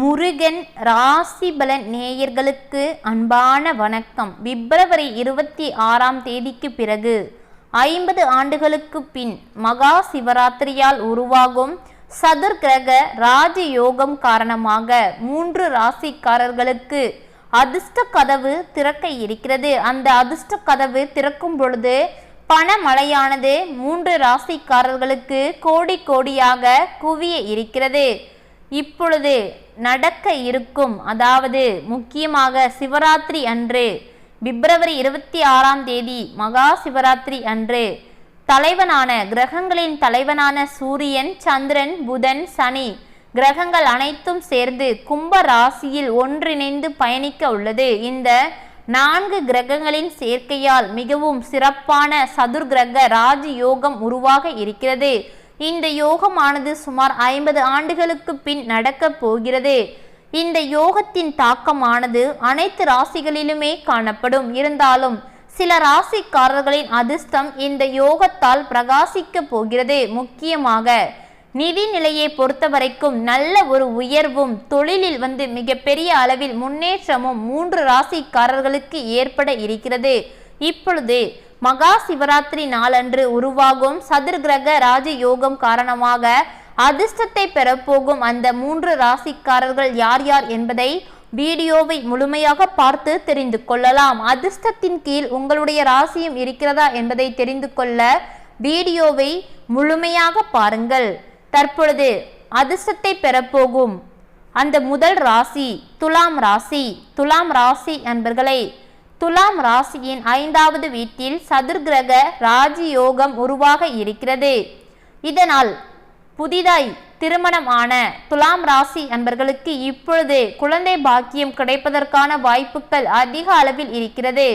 முருகன் ராசிபலன் நேயர்களுக்கு அன்பான வணக்கம். பிப்ரவரி இருபத்தி ஆறாம் தேதிக்கு பிறகு ஐம்பது ஆண்டுகளுக்கு பின் மகா சிவராத்திரியால் உருவாகும் சதுர்கிரக ராஜயோகம் காரணமாக மூன்று ராசிக்காரர்களுக்கு அதிர்ஷ்ட கதவு திறக்க இருக்கிறது. அந்த அதிர்ஷ்ட கதவு திறக்கும் பொழுது பணமழையானது மூன்று ராசிக்காரர்களுக்கு கோடி கோடியாக குவிய இருக்கிறது. இப்பொழுது நடக்க இருக்கும் அதாவது முக்கியமாக சிவராத்திரி அன்று பிப்ரவரி இருபத்தி ஆறாம் தேதி மகா சிவராத்திரி அன்று தலைவனான கிரகங்களின் தலைவனான சூரியன் சந்திரன் புதன் சனி கிரகங்கள் அனைத்தும் சேர்ந்து கும்ப ராசியில் ஒன்றிணைந்து பயணிக்க உள்ளது. இந்த நான்கு கிரகங்களின் சேர்க்கையால் மிகவும் சிறப்பான சதுர்கிரக ராஜ யோகம் உருவாக இருக்கிறது. இந்த யோகமானது சுமார் ஐம்பது ஆண்டுகளுக்கு பின் நடக்கப் போகிறது. இந்த யோகத்தின் தாக்கமானது அனைத்து ராசிகளிலுமே காணப்படும். இருந்தாலும் சில ராசிக்காரர்களின் அதிர்ஷ்டம் இந்த யோகத்தால் பிரகாசிக்க போகிறது முக்கியமாக. நிதி நிலையை பொறுத்தவரைக்கும் நல்ல ஒரு உயர்வும் தொழிலில் வந்து மிகப்பெரிய அளவில் முன்னேற்றமும் மூன்று ராசிக்காரர்களுக்கு ஏற்பட இருக்கிறது. இப்பொழுது மகா சிவராத்திரி நாளன்று உருவாகும் சதுர்கிரக ராஜயோகம் காரணமாக அதிர்ஷ்டத்தை பெறப்போகும் அந்த மூன்று ராசிக்காரர்கள் யார் யார் என்பதை வீடியோவை முழுமையாக பார்த்து தெரிந்து கொள்ளலாம். அதிர்ஷ்டத்தின் கீழ் உங்களுடைய ராசியும் இருக்கிறதா என்பதை தெரிந்து கொள்ள வீடியோவை முழுமையாக பாருங்கள். தற்பொழுது அதிர்ஷ்டத்தை பெறப்போகும் அந்த முதல் ராசி துலாம் ராசி துலாம் ராசி அன்பர்களை துலாம் ராசியின் ஐந்தாவது வீட்டில் சதுர்கிரக ராஜயோகம் உருவாக இருக்கிறது. இதனால் புதிதாய் திருமணம் ஆன துலாம் ராசி அன்பர்களுக்கு இப்பொழுது குழந்தை பாக்கியம் கிடைப்பதற்கான வாய்ப்புகள் அதிக அளவில் இருக்கிறது.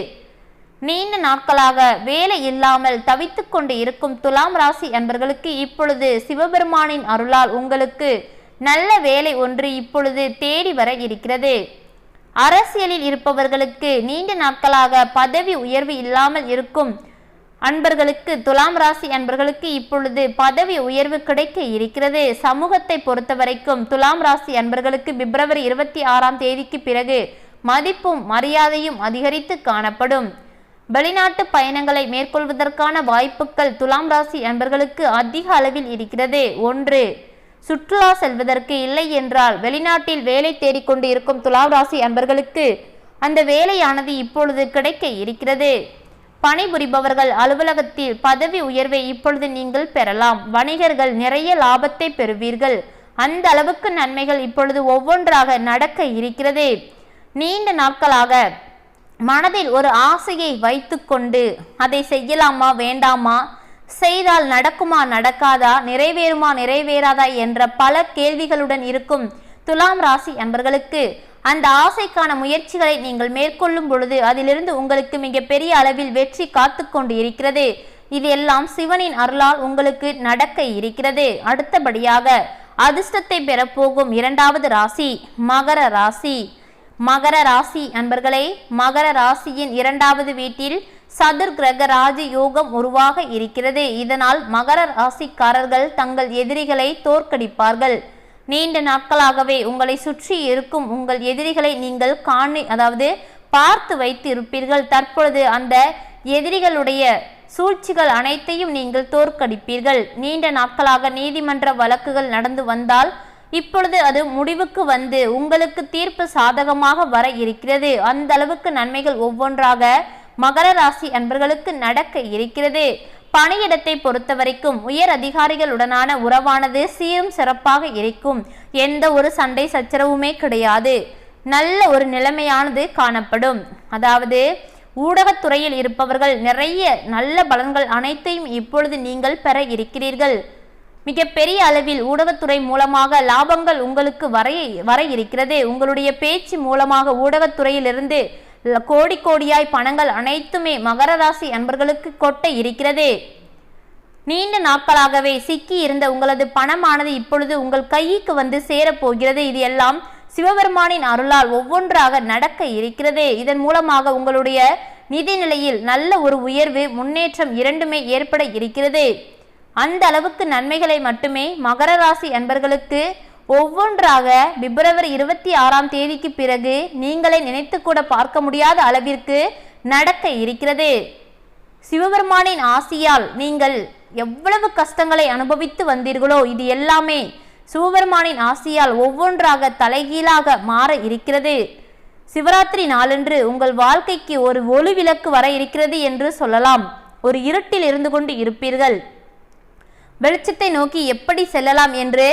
நீண்ட நாட்களாக வேலை இல்லாமல் தவித்து கொண்டு இருக்கும் துலாம் ராசி அன்பர்களுக்கு இப்பொழுது சிவபெருமானின் அருளால் உங்களுக்கு நல்ல வேலை ஒன்று இப்பொழுது தேடி வர இருக்கிறது. அரசியலில் இருப்பவர்களுக்கு நீண்ட நாட்களாக பதவி உயர்வு இல்லாமல் இருக்கும் அன்பர்களுக்கு துலாம் ராசி அன்பர்களுக்கு இப்பொழுது பதவி உயர்வு கிடைக்க இருக்கிறது. சமூகத்தை பொறுத்தவரைக்கும் துலாம் ராசி அன்பர்களுக்கு பிப்ரவரி இருபத்தி ஆறாம் தேதிக்கு பிறகு மதிப்பும் மரியாதையும் அதிகரித்து காணப்படும். வெளிநாட்டு பயணங்களை மேற்கொள்வதற்கான வாய்ப்புகள் துலாம் ராசி அன்பர்களுக்கு அதிக அளவில் இருக்கிறது. ஒன்று சுற்றுலா செல்வதற்கு இல்லை என்றால் வெளிநாட்டில் வேலை தேடிக்கொண்டு இருக்கும் துலாம் ராசி அன்பர்களுக்கு அந்த வேலையானது இப்பொழுது கிடைக்க இருக்கிறது. பணிபுரிபவர்கள் அலுவலகத்தில் பதவி உயர்வை இப்பொழுது நீங்கள் பெறலாம். வணிகர்கள் நிறைய லாபத்தை பெறுவீர்கள். அந்த அளவுக்கு நன்மைகள் இப்பொழுது ஒவ்வொன்றாக நடக்க இருக்கிறது. நீண்ட நாட்களாக மனதில் ஒரு ஆசையை வைத்துக்கொண்டு அதை செய்யலாமா வேண்டாமா? செய்தால் நடக்குமா நடக்காதா நிறைவேறுமா நிறைவேறாதா என்ற பல கேள்விகளுடன் இருக்கும் துலாம் ராசி அன்பர்களுக்கு அந்த ஆசைக்கான முயற்சிகளை நீங்கள் மேற்கொள்ளும் பொழுது அதிலிருந்து உங்களுக்கு மிகப்பெரிய அளவில் வெற்றி காத்து கொண்டு இருக்கிறது. இது எல்லாம் சிவனின் அருளால் உங்களுக்கு நடக்க இருக்கிறது. அடுத்தபடியாக அதிர்ஷ்டத்தை பெறப்போகும் இரண்டாவது ராசி மகர ராசி. மகர ராசி அன்பர்களே மகர ராசியின் இரண்டாவது வீட்டில் சதுர் கிரக ராஜ யோகம் உருவாக இருக்கிறது. இதனால் மகர ராசிக்காரர்கள் தங்கள் எதிரிகளை தோற்கடிப்பார்கள். நீண்ட நாட்களாகவே உங்களை சுற்றி இருக்கும் உங்கள் எதிரிகளை நீங்கள் காணி அதாவது பார்த்து வைத்து இருப்பீர்கள் தற்பொழுது அந்த எதிரிகளுடைய சூழ்ச்சிகள் அனைத்தையும் நீங்கள் தோற்கடிப்பீர்கள். நீண்ட நாட்களாக நீதிமன்ற வழக்குகள் நடந்து வந்தால் இப்பொழுது அது முடிவுக்கு வந்து உங்களுக்கு தீர்ப்பு சாதகமாக வர இருக்கிறது. அந்த அளவுக்கு நன்மைகள் ஒவ்வொன்றாக மகர ராசி அன்பர்களுக்கு நடக்க இருக்கிறது. பணியிடத்தை பொறுத்த வரைக்கும் உயர் அதிகாரிகளுடனான உறவானது சீரும் சிறப்பாக இருக்கும். எந்த ஒரு சண்டை சச்சரவுமே கிடையாது. நல்ல ஒரு நிலைமையானது காணப்படும். அதாவது ஊடகத்துறையில் இருப்பவர்கள் நிறைய நல்ல பலன்கள் அனைத்தையும் இப்பொழுது நீங்கள் பெற இருக்கிறீர்கள். மிகப்பெரிய அளவில் ஊடகத்துறை மூலமாக லாபங்கள் உங்களுக்கு வர வர இருக்கிறது. உங்களுடைய பேச்சு மூலமாக ஊடகத்துறையிலிருந்து கோடி கோடியாய் பணங்கள் அனைத்துமே மகர ராசி அன்பர்களுக்கு கொட்ட இருக்கிறது. நீண்ட நாட்களாகவே சிக்கி இருந்த உங்களது பணமானது இப்பொழுது உங்கள் கைக்கு வந்து சேரப்போகிறது இது எல்லாம் சிவபெருமானின் அருளால் ஒவ்வொன்றாக நடக்க இருக்கிறது. இதன் மூலமாக உங்களுடைய நிதி நிலையில் நல்ல ஒரு உயர்வு முன்னேற்றம் இரண்டுமே ஏற்பட இருக்கிறது. அந்த அளவுக்கு நன்மைகளை மட்டுமே மகர ராசி அன்பர்களுக்கு ஒவ்வொன்றாக பிப்ரவரி இருபத்தி ஆறாம் தேதிக்கு பிறகு நீங்களே நினைத்து கூட பார்க்க முடியாத அளவிற்கு நடக்க இருக்கிறது. சிவபெருமானின் ஆசியால் நீங்கள் எவ்வளவு கஷ்டங்களை அனுபவித்து வந்தீர்களோ இது எல்லாமே சிவபெருமானின் ஆசியால் ஒவ்வொன்றாக தலைகீழாக மாற இருக்கிறது. சிவராத்திரி நாளன்று உங்கள் வாழ்க்கைக்கு ஒரு ஒளி விளக்கு வர இருக்கிறது என்று சொல்லலாம். ஒரு இருட்டில் இருந்து கொண்டு இருப்பீர்கள். வெளிச்சத்தை நோக்கி எப்படி செல்லலாம் என்று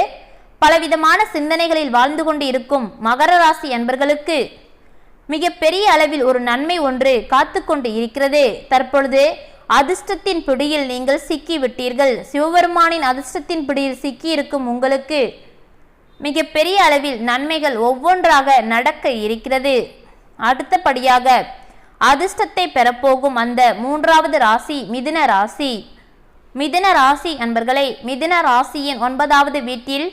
பலவிதமான சிந்தனைகளில் வாழ்ந்து கொண்டு இருக்கும் மகர ராசி அன்பர்களுக்கு மிக பெரிய அளவில் ஒரு நன்மை ஒன்று காத்து கொண்டு இருக்கிறது. தற்பொழுது அதிர்ஷ்டத்தின் பிடியில் நீங்கள் சிக்கிவிட்டீர்கள். சிவபெருமானின் அதிர்ஷ்டத்தின் பிடியில் சிக்கி இருக்கும் உங்களுக்கு மிக பெரிய அளவில் நன்மைகள் ஒவ்வொன்றாக நடக்க இருக்கிறது. அடுத்தபடியாக அதிர்ஷ்டத்தை பெறப்போகும் அந்த மூன்றாவது ராசி மிதுன ராசி. மிதுன ராசி என்பர்களை மிதுன ராசியின் ஒன்பதாவது வீட்டில்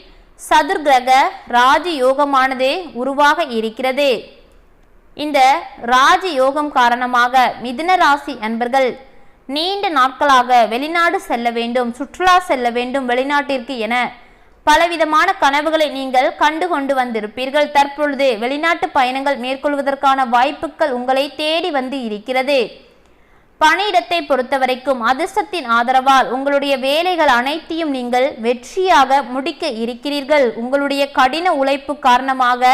சதுர்கிரக ராஜ யோகமானது உருவாக இருக்கிறது. இந்த ராஜ யோகம் காரணமாக மிதுன ராசி அன்பர்கள் நீண்ட நாட்களாக வெளிநாடு செல்ல வேண்டும் சுற்றுலா செல்ல வேண்டும் வெளிநாட்டிற்கு என பலவிதமான கனவுகளை நீங்கள் கண்டு கொண்டு வந்திருப்பீர்கள். தற்பொழுது வெளிநாட்டு பயணங்கள் மேற்கொள்வதற்கான வாய்ப்புகள் உங்களை தேடி வந்து இருக்கிறது. பணியிடத்தை பொறுத்தவரைக்கும் அதிர்ஷ்டத்தின் ஆதரவால் உங்களுடைய வேலைகள் அனைத்தையும் நீங்கள் வெற்றியாக முடிக்க இருக்கிறீர்கள். உங்களுடைய கடின உழைப்பு காரணமாக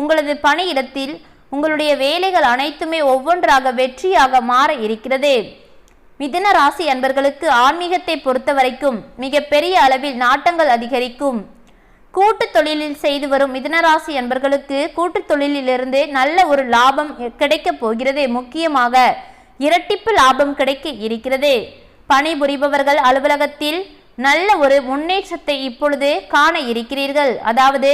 உங்களது பணியிடத்தில் உங்களுடைய வேலைகள் அனைத்துமே ஒவ்வொன்றாக வெற்றியாக மாற இருக்கிறது. மிதுன ராசி அன்பர்களுக்கு ஆன்மீகத்தை பொறுத்த வரைக்கும் மிக பெரிய அளவில் நாட்டங்கள் அதிகரிக்கும். கூட்டு தொழிலில் செய்து வரும் மிதுனராசி அன்பர்களுக்கு கூட்டு தொழிலிலிருந்து நல்ல ஒரு லாபம் கிடைக்கப் போகிறது. முக்கியமாக இரட்டிப்பு லாபம் கிடைக்க இருக்கிறது. பணிபுரிபவர்கள் அலுவலகத்தில் நல்ல ஒரு முன்னேற்றத்தை இப்பொழுது காண இருக்கிறீர்கள். அதாவது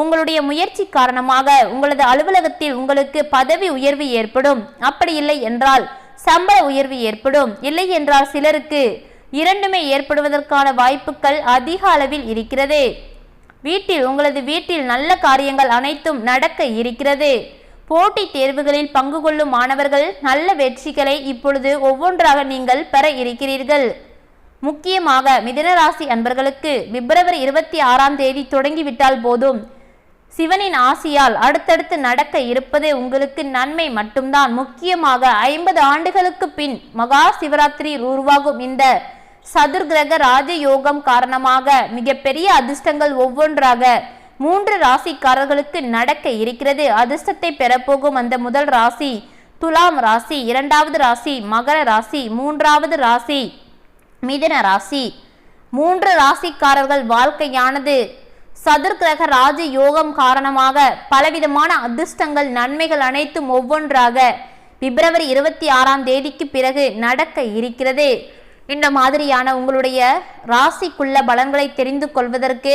உங்களுடைய முயற்சி காரணமாக உங்களது அலுவலகத்தில் உங்களுக்கு பதவி உயர்வு ஏற்படும். அப்படி இல்லை என்றால் சம்பள உயர்வு ஏற்படும். இல்லை என்றால் சிலருக்கு இரண்டுமே ஏற்படுவதற்கான வாய்ப்புகள் அதிக அளவில் இருக்கிறது. வீட்டில் உங்களது வீட்டில் நல்ல காரியங்கள் அனைத்தும் நடக்க இருக்கிறது. போட்டித் தேர்வுகளில் பங்கு கொள்ளும் மாணவர்கள் நல்ல வெற்றிகளை இப்பொழுது ஒவ்வொன்றாக நீங்கள் பெற இருக்கிறீர்கள். முக்கியமாக மிதனராசி அன்பர்களுக்கு பிப்ரவரி இருபத்தி ஆறாம் தேதி தொடங்கிவிட்டால் போதும். சிவனின் ஆசியால் அடுத்தடுத்து நடக்க இருப்பது உங்களுக்கு நன்மை மட்டும்தான். முக்கியமாக ஐம்பது ஆண்டுகளுக்கு பின் மகா சிவராத்திரி உருவாகும். இந்த சதுர்கிரக ராஜயோகம் காரணமாக மிகப்பெரிய அதிர்ஷ்டங்கள் ஒவ்வொன்றாக மூன்று ராசிக்காரர்களுக்கு நடக்க இருக்கிறது. அதிர்ஷ்டத்தை பெறப்போகும் அந்த முதல் ராசி துலாம் ராசி இரண்டாவது ராசி மகர ராசி மூன்றாவது ராசி மிதன ராசி. மூன்று ராசிக்காரர்கள் வாழ்க்கையானது சதுர்கிரக ராஜ யோகம் காரணமாக பலவிதமான அதிர்ஷ்டங்கள் நன்மைகள் அனைத்தும் ஒவ்வொன்றாக பிப்ரவரி இருபத்தி ஆறாம் தேதிக்கு பிறகு நடக்க இருக்கிறது. இந்த மாதிரியான உங்களுடைய ராசிக்குள்ள பலன்களை தெரிந்து கொள்வதற்கு